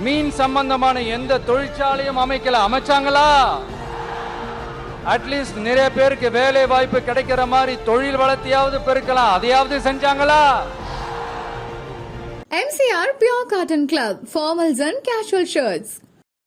மீன் சம்பந்தமான எந்த தொழிற்சாலையும் அமைக்கல. அமைச்சாங்களா? அட்லீஸ்ட் நிறைய பேருக்கு வேலை வாய்ப்பு கிடைக்கிற மாதிரி தொழில் வளர்த்தியாவது பெருக்கலாம். அதையாவது செஞ்சாங்களா? MCR Pure Cotton Club, formals and casual shirts.